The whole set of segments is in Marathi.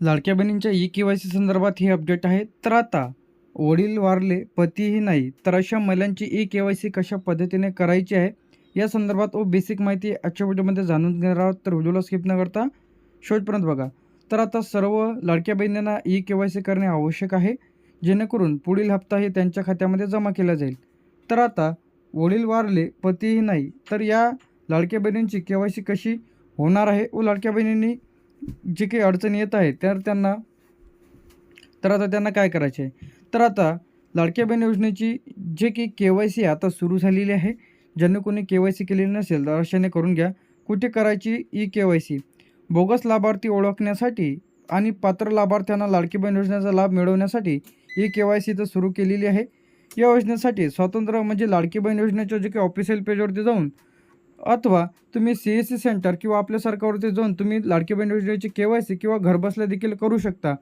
लाडक्या बहिणींच्या ई के वाय सी संदर्भात ही अपडेट आहे. तर आता वडील वारले पतीही नाही तर अशा महिलांची ई के वाय सी कशा पद्धतीने करायची आहे या संदर्भात व बेसिक माहिती आजच्या व्हिडिओमध्ये जाणून घेणार आहोत. तर व्हिडिओला स्किप न करता शेवटपर्यंत बघा. तर आता सर्व लाडक्या बहिणींना ई के वाय सी करणे आवश्यक आहे जेणेकरून पुढील हप्ता हे त्यांच्या खात्यामध्ये जमा केला जाईल. तर आता वडील वारले पतीही नाही तर या लाडक्या बहिणींची के वाय सी कशी होणार आहे? व लाडक्या बहिणींनी जे काही अडचणी येत आहे तर त्यांना तर आता त्यांना काय करायचे आहे तर आता लाडक्या बहीण योजनेची जे की के वाय सी आता सुरू झालेली आहे. ज्यांनी कोणी के वाय सी केलेली नसेल तर अशाने करून घ्या. कुठे करायची E K Y C? Bogus लाभार्थी ओळखण्यासाठी आणि पात्र लाभार्थ्यांना लाडकी बहीण योजनेचा लाभ मिळवण्यासाठी ई के वाय सी तर सुरू केलेली आहे. या योजनेसाठी स्वतंत्र म्हणजे लाडकी बहीण योजनेच्या जे काही ऑफिशियल पेजवरती जाऊन अथवा तुम्ही सी एस सी सेंटर किंवा आपल्या सरकारवरती जाऊन तुम्ही लाडकी बहीण योजनेची के वाय सी किंवा घरबसल्या देखील करू शकता.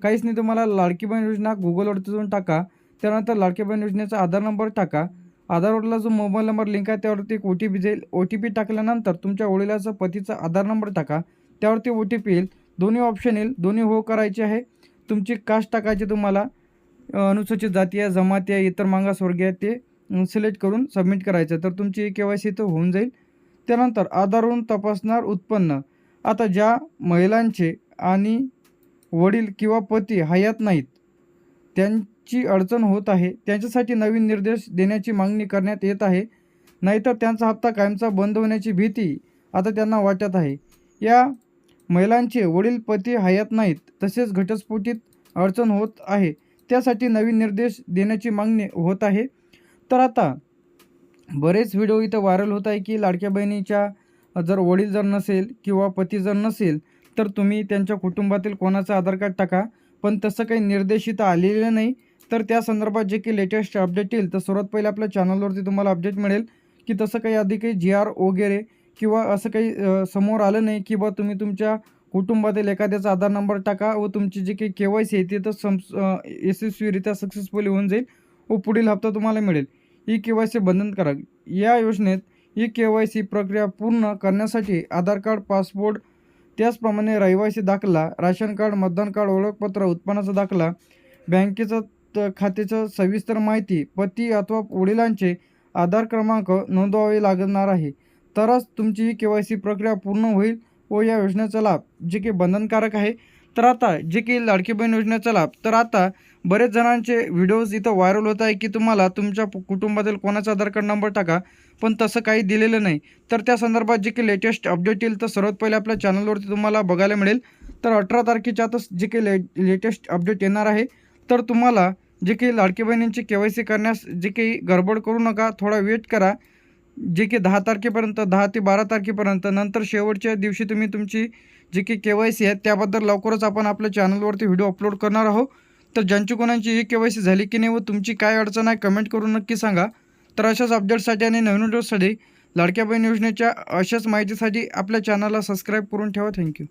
काहीच नाही तुम्हाला लाडकी बहीण योजना गुगलवरती जाऊन टाका त्यानंतर लाडकी बहीण योजनेचा आधार नंबर टाका. आधारवरला जो मोबाईल नंबर लिंक आहे त्यावरती एक ओ टी पी जाईल. ओ टी पी टाकल्यानंतर तुमच्या वडिलाचा पतीचा आधार नंबर टाका. त्यावरती ओ टी पी येईल. दोन्ही ऑप्शन येईल. दोन्ही हो करायचे आहे. तुमची कास्ट टाकायची तुम्हाला. अनुसूचित जाती आहे जमाती आहे इतर मागासवर्गीय आहे ते. सिलेक्ट करून सबमिट करायचं. तर तुमची के वाय सी तर होऊन जाईल. त्यानंतर आधारवरून तपासणार उत्पन्न. आता ज्या महिलांचे आणि वडील किंवा पती हयात नाहीत त्यांची अडचण होत आहे त्यांच्यासाठी नवीन निर्देश देण्याची मागणी करण्यात येत आहे. नाहीतर त्यांचा हप्ता कायमचा बंद होण्याची भीती आता त्यांना वाटत आहे. या महिलांचे वडील पती हयात नाहीत तसेच घटस्फोटीत अडचण होत आहे. त्यासाठी नवीन निर्देश देण्याची मागणी होत आहे. तर आता बरेच व्हिडिओ इथं व्हायरल होत आहे की लाडक्या बहिणीच्या जर वडील जर नसेल किंवा पती जर नसेल तर तुम्ही त्यांच्या कुटुंबातील कोणाचं आधार कार्ड टाका. पण तसं काही निर्देशित आलेलं नाही. तर त्या संदर्भात जे काही लेटेस्ट अपडेट येईल तर सर्वात पहिले आपल्या चॅनलवरती तुम्हाला अपडेट मिळेल की तसं काही आधी काही जी आर वगैरे किंवा असं काही समोर आलं नाही की बा तुम्ही तुमच्या कुटुंबातील एखाद्याचा आधार नंबर टाका व तुमची जी काही के वाय सी आहे ती तर सम यशस्वीरित्या सक्सेसफुली होऊन जाईल व पुढील हप्ता तुम्हाला मिळेल. ई के वाय सी बंधनकारक. या योजनेत ई के वाय सी प्रक्रिया पूर्ण करण्यासाठी आधार कार्ड पासपोर्ट त्याचप्रमाणे रहिवासी दाखला राशन कार्ड मतदान कार्ड ओळखपत्र उत्पन्नाचा दाखला बँकेचं त खात्याचं सविस्तर माहिती पती अथवा वडिलांचे आधार क्रमांक नोंदवावे लागणार आहे. तरच तुमची ही के वाय सी प्रक्रिया पूर्ण होईल व या योजनेचा लाभ जे की बंधनकारक आहे तर आता जे की लाडकी बहीण योजनेचा लाभ तर आता बरेच जणांचे व्हिडिओज इथं व्हायरल होत आहे की तुम्हाला तुमच्या कुटुंबातील कोणाचा आधार कार्ड नंबर टाका पण तसं काही दिलेलं नाही. तर त्या संदर्भात जे की लेटेस्ट अपडेट येईल तर सर्वात पहिले आपल्या चॅनलवरती तुम्हाला बघायला मिळेल. तर अठरा तारखेच्या आतच जे काही ले लेटेस्ट अपडेट येणार आहे. तर तुम्हाला जे काही लाडकी बहिणींची के वाय सी करण्यास जे काही गडबड करू नका थोडा वेट करा. जे की दहा तारखेपर्यंत दहा ते बारा तारखेपर्यंत नंतर शेवटच्या दिवशी तुम्ही तुमची जी की के वाय सी आहे त्याबद्दल लवकरच आपण आपल्या चॅनलवरती व्हिडिओ अपलोड करणार आहोत. तर ज्यांची कोणाची ही के वाय सी झाली की नाही व तुमची काय अडचण आहे कमेंट करून नक्की सांगा. तर अशाच अपडेट्ससाठी आणि नवीन व्हिडिओसाठी लाडक्या बहीण योजनेच्या अशाच माहितीसाठी आपल्या चॅनलला सबस्क्राईब करून ठेवा. थँक्यू.